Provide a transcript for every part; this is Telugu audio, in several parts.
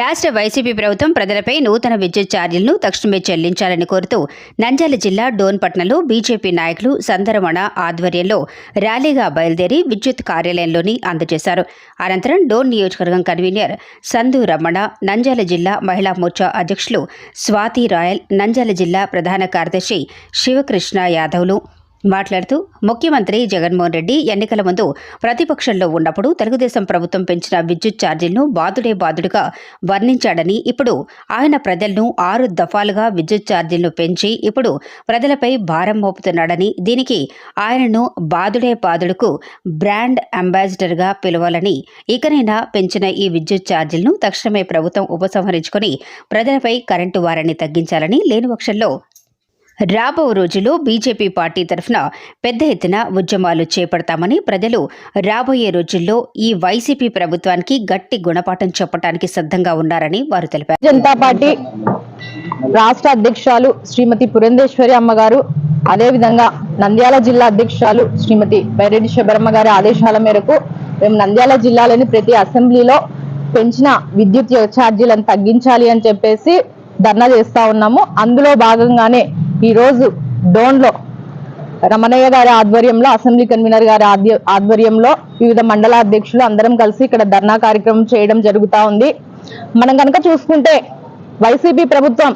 రాష్ట్ర వైసీపీ ప్రభుత్వం ప్రజలపై నూతన విద్యుత్ ఛార్జీలను తక్షణమే చెల్లించాలని కోరుతూ నంద్యాల జిల్లా డోన్పట్నంలో బీజేపీ నాయకులు సందరమణ ఆధ్వర్యంలో ర్యాలీగా బయలుదేరి విద్యుత్ కార్యాలయంలోని అందజేశారు. అనంతరం డోన్ నియోజకవర్గం కన్వీనర్ సందు రమణ నంద్యాల జిల్లా మహిళా మోర్చా అధ్యక్షులు స్వాతి రాయల్ నంద్యాల జిల్లా ప్రధాన కార్యదర్శి శివకృష్ణ యాదవ్లు మాట్లాడుతూ ముఖ్యమంత్రి జగన్మోహన్ రెడ్డి ఎన్నికల ముందు ప్రతిపక్షంలో ఉన్నప్పుడు తెలుగుదేశం ప్రభుత్వం పెంచిన విద్యుత్ ఛార్జీలను బాదుడే బాదుడుగా వర్ణించాడని ఇప్పుడు ఆయన ప్రజలను ఆరు దఫాలుగా విద్యుత్ ఛార్జీలను పెంచి ఇప్పుడు ప్రజలపై భారం మోపుతున్నాడని దీనికి ఆయనను బాదుడే బాదుడుకు బ్రాండ్ అంబాసిడర్గా పిలవాలని ఇకనైనా పెంచిన ఈ విద్యుత్ ఛార్జీలను తక్షణమే ప్రభుత్వం ఉపసంహరించుకొని ప్రజలపై కరెంటు వారాన్ని తగ్గించాలని లేని పక్షంలో రాబో రోజుల్లో బీజేపీ పార్టీ తరఫున పెద్ద ఎత్తున ఉద్యమాలు చేపడతామని ప్రజలు రాబోయే రోజుల్లో ఈ వైసీపీ ప్రభుత్వానికి గట్టి గుణపాఠం చెప్పడానికి సిద్ధంగా ఉన్నారని వారు తెలిపారు. జనతా పార్టీ రాష్ట్ర అధ్యక్షురాలు శ్రీమతి పురంధేశ్వరి అమ్మగారు అదేవిధంగా నంద్యాల జిల్లా అధ్యక్షురాలు శ్రీమతి బైరెడ్డి శబరమ్మ గారి ఆదేశాల మేరకు మేము నంద్యాల జిల్లాలోని ప్రతి అసెంబ్లీలో పెంచిన విద్యుత్ ఛార్జీలను తగ్గించాలి అని చెప్పేసి ధర్నా చేస్తా ఉన్నాము. అందులో భాగంగానే ఈ రోజు డోన్లో రమణయ్య గారి ఆధ్వర్యంలో అసెంబ్లీ కన్వీనర్ గారి ఆధ్వర్యంలో వివిధ మండల అధ్యక్షులు అందరం కలిసి ఇక్కడ ధర్నా కార్యక్రమం చేయడం జరుగుతా ఉంది. మనం కనుక చూసుకుంటే వైసీపీ ప్రభుత్వం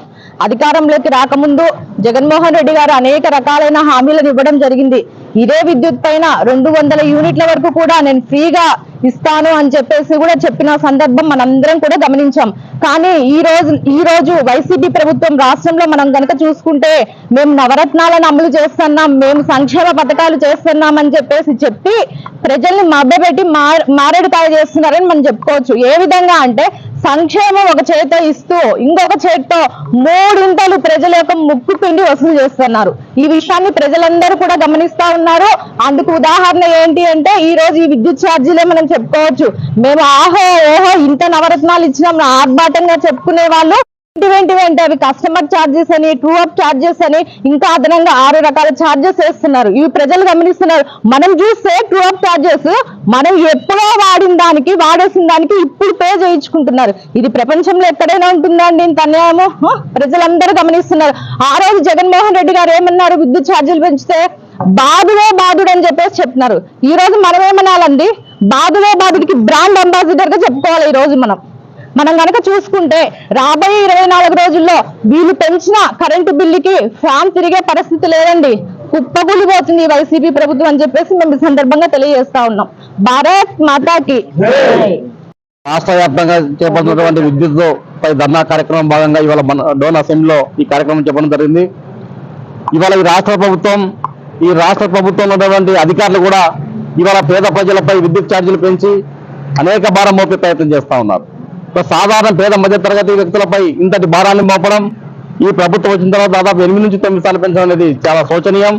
అధికారంలోకి రాకముందు జగన్మోహన్ రెడ్డి గారు అనేక రకాలైన హామీలను ఇవ్వడం జరిగింది. ఇదే విద్యుత్ పైన రెండు వందల యూనిట్ల వరకు కూడా నేను ఫ్రీగా ఇస్తాను అని చెప్పేసి కూడా చెప్పిన సందర్భం మనందరం కూడా గమనించాం. కానీ ఈ రోజు ఈ రోజు వైసీపీ ప్రభుత్వం రాష్ట్రంలో మనం గనక చూసుకుంటే మేము నవరత్నాలను అమలు చేస్తున్నాం మేము సంక్షేమ పథకాలు చేస్తున్నాం అని చెప్పేసి చెప్పి ప్రజల్ని మభ్యపెట్టి మారేడు మారేడుకాయ చేస్తున్నారని మనం చెప్పుకోవచ్చు. ఏ విధంగా అంటే సంక్షేమం ఒక చేత ఇస్తూ ఇంకొక చేతితో మూడింతలు ప్రజల యొక్క ముక్కు పిండి వసూలు చేస్తున్నారు. ఈ విషయాన్ని ప్రజలందరూ కూడా గమనిస్తా ఉన్నారు. అందుకు ఉదాహరణ ఏంటి అంటే ఈ రోజు ఈ విద్యుత్ ఛార్జీలే మనం చెప్పుకోవచ్చు. మేము ఆహో ఓహో ఇంత నవరత్నాలు ఇచ్చినాం ఆర్భాటంగా చెప్పుకునే వాళ్ళు ఏంటి అంటే అవి కస్టమర్ ఛార్జెస్ అని ట్రూ అప్ ఛార్జెస్ అని ఇంకా అదనంగా ఆరు రకాల ఛార్జెస్ వేస్తున్నారు. ఇవి ప్రజలు గమనిస్తున్నారు. మనం చూస్తే ట్రూ అప్ ఛార్జెస్ మనం ఎప్పుడో వాడిన దానికి వాడేసిన దానికి ఇప్పుడు పే చేయించుకుంటున్నారు. ఇది ప్రపంచంలో ఎక్కడైనా ఉంటుందండి ఇంత అన్యాయము? ప్రజలందరూ గమనిస్తున్నారు. ఆ రోజు జగన్మోహన్ రెడ్డి గారు ఏమన్నారు? విద్యుత్ ఛార్జీలు పెంచితే బాధుడే బాధుడు అని చెప్పేసి చెప్తున్నారు. ఈ రోజు మనం ఏమనాలండి? బాధుడే బాధుడికి బ్రాండ్ అంబాసిడర్గా చెప్పుకోవాలి ఈ రోజు మనం. మనం గనక చూసుకుంటే రాబోయే ఇరవై నాలుగు రోజుల్లో వీళ్ళు పెంచిన కరెంటు బిల్లుకి ఫ్యాన్ తిరిగే పరిస్థితి లేదండి. కుప్పకూలిపోతుంది వైసీపీ ప్రభుత్వం అని చెప్పేసి మేము సందర్భంగా తెలియజేస్తా ఉన్నాం. భారత్ మాతాకి రాష్ట్ర వ్యాప్తంగా చేపడుతున్నటువంటి విద్యుత్ పై ధర్నా కార్యక్రమం భాగంగా ఇవాళ మన డోన్ అసెంబ్లీలో ఈ కార్యక్రమం చెప్పడం జరిగింది. ఇవాళ ఈ రాష్ట్ర ప్రభుత్వం ఈ రాష్ట్ర ప్రభుత్వంలో ఉన్నటువంటి అధికారులు కూడా ఇవాళ పేద ప్రజలపై విద్యుత్ ఛార్జీలు పెంచి అనేక భారం మోపే ప్రయత్నం చేస్తా ఉన్నారు. సాధారణ పేద మధ్య తరగతి వ్యక్తులపై ఇంతటి భారాన్ని మోపడం ఈ ప్రభుత్వం వచ్చిన తర్వాత దాదాపు ఎనిమిది నుంచి తొమ్మిది సార్లు పెంచడం అనేది చాలా శోచనీయం.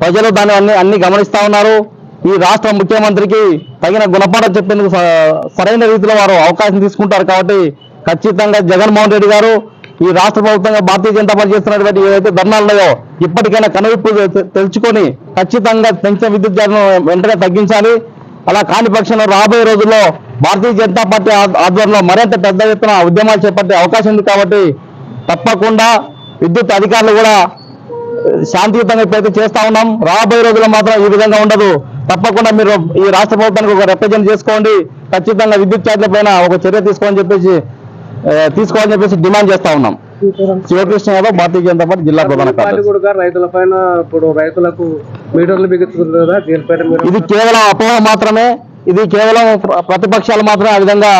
ప్రజలు దాన్ని అన్ని అన్ని గమనిస్తా ఉన్నారు. ఈ రాష్ట్ర ముఖ్యమంత్రికి తగిన గుణపాఠం చెప్పేందుకు స- సరైన రీతిలో వారు అవకాశం తీసుకుంటారు కాబట్టి ఖచ్చితంగా జగన్మోహన్ రెడ్డి గారు ఈ రాష్ట్ర ప్రభుత్వంగా భారతీయ జనతా పార్టీ చేస్తున్నటువంటి ఏవైతే ధర్నాలున్నాయో ఇప్పటికైనా కనువిప్పు తెలుసుకొని ఖచ్చితంగా పెంచిన విద్యుత్ ధరను వెంటనే తగ్గించాలి. అలా కాని పక్షంలో రాబోయే రోజుల్లో భారతీయ జనతా పార్టీ ఆధ్వర్యంలో మరింత పెద్ద ఎత్తున ఉద్యమాలు చేపట్టే అవకాశం ఉంది కాబట్టి తప్పకుండా విద్యుత్ అధికారులు కూడా శాంతియుతంగా ఇప్పుడైతే చేస్తా ఉన్నాం. రాబోయే రోజుల్లో మాత్రం ఈ విధంగా ఉండదు. తప్పకుండా మీరు ఈ రాష్ట్ర ప్రభుత్వానికి ఒక రిప్రజెంట్ చేసుకోండి. ఖచ్చితంగా విద్యుత్ ఛార్జీల పైన ఒక చర్య తీసుకోవాలని చెప్పేసి తీసుకోవాలని చెప్పేసి డిమాండ్ చేస్తా ఉన్నాం. శివకృష్ణ యాదవ్ భారతీయ జనతా పార్టీ జిల్లా ప్రధాన పార్టీ కార్యదర్శి కూడా రైతుల పైన ఇప్పుడు రైతులకు మీటర్లు ఇది కేవలం అపోహ మాత్రమే. ఇది కేవలం ప్ర- ప్రతిపక్షాలు మాత్రమే ఆ విధంగా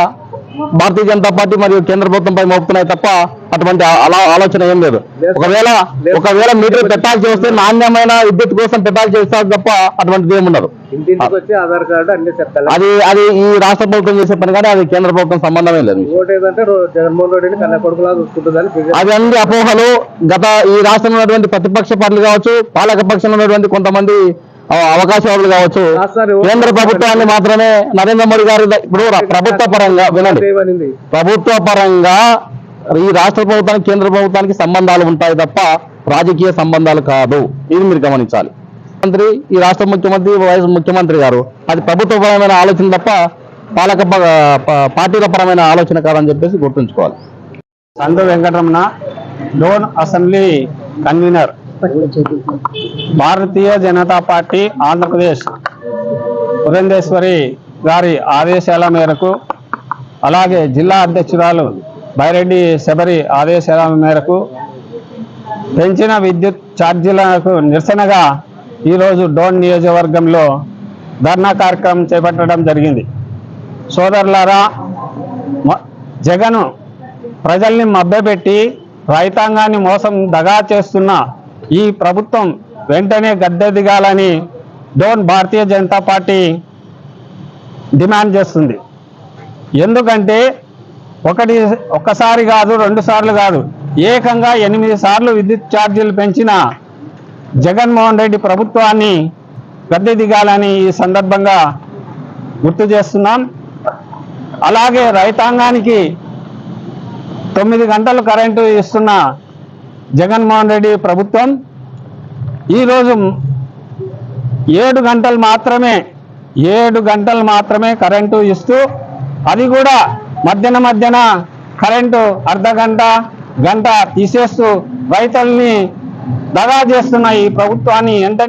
భారతీయ జనతా పార్టీ మరియు కేంద్ర ప్రభుత్వంపై మోపుతున్నాయి తప్ప అటువంటి అలా ఆలోచన ఏం లేదు. ఒకవేళ ఒకవేళ మీటర్ పెట్టాల్సి వస్తే నాణ్యమైన విద్యుత్ కోసం పెట్టాల్సి వస్తారు తప్ప అటువంటిది ఏమి ఉండదు. ఇంటింటికి వచ్చి ఆధార్ కార్డు అన్ని చెప్తారు అది అది ఈ రాష్ట్ర ప్రభుత్వం చేసే పని కానీ అది కేంద్ర ప్రభుత్వం సంబంధమే లేదు. అవి అన్ని అపోహలు. గత ఈ రాష్ట్రంలో ఉన్నటువంటి ప్రతిపక్ష పార్టీలు కావచ్చు పాలక పక్షంలో ఉన్నటువంటి కొంతమంది ఆ, అవకాశవాదులు కావచ్చు. కేంద్ర ప్రభుత్వాన్ని మాత్రమే నరేంద్ర మోడీ గారు ఇప్పుడు ప్రభుత్వ పరంగా వినండి. ప్రభుత్వ పరంగా ఈ రాష్ట్ర ప్రభుత్వానికి కేంద్ర ప్రభుత్వానికి సంబంధాలు ఉంటాయి తప్ప రాజకీయ సంబంధాలు కాదు. ఇది మీరు గమనించాలి. మంత్రి ఈ రాష్ట్ర ముఖ్యమంత్రి వైఎస్ ముఖ్యమంత్రి గారు అది ప్రభుత్వపరమైన ఆలోచన తప్ప పాలక పార్టీల పరమైన ఆలోచన కాదని చెప్పేసి గుర్తుంచుకోవాలి. Sandu Venkataramana Dhone assembly convener. Bharatiya Janata party Andhra Pradesh Purandeswari గారి ఆదేశాల మేరకు అలాగే జిల్లా అధ్యక్షురాలు బైరెడ్డి శబరి ఆదేశాల మేరకు పెంచిన విద్యుత్ ఛార్జీలకు నిరసనగా ఈరోజు డోన్ నియోజకవర్గంలో ధర్నా కార్యక్రమం చేపట్టడం జరిగింది. సోదరులారా జగను ప్రజల్ని మభ్యపెట్టి రైతాంగాన్ని మోసం దగా చేస్తున్న ఈ ప్రభుత్వం వెంటనే గద్దె దిగాలని డోన్ భారతీయ జనతా పార్టీ డిమాండ్ చేస్తుంది. ఎందుకంటే ఒకటి ఒక్కసారి కాదు రెండు సార్లు కాదు ఏకంగా ఎనిమిది సార్లు విద్యుత్ ఛార్జీలు పెంచిన జగన్మోహన్ రెడ్డి ప్రభుత్వాన్ని గద్దె దిగాలని ఈ సందర్భంగా గుర్తు చేస్తున్నాం. అలాగే రైతాంగానికి తొమ్మిది గంటలు కరెంటు ఇస్తున్న జగన్మోహన్ రెడ్డి ప్రభుత్వం ఈరోజు ఏడు గంటలు మాత్రమే ఏడు గంటలు మాత్రమే కరెంటు ఇస్తూ అది కూడా మధ్యన మధ్యన కరెంటు అర్ధ గంట గంట తీసేస్తూ రైతుల్ని దగా చేస్తున్న ఈ ప్రభుత్వాన్ని ఎంత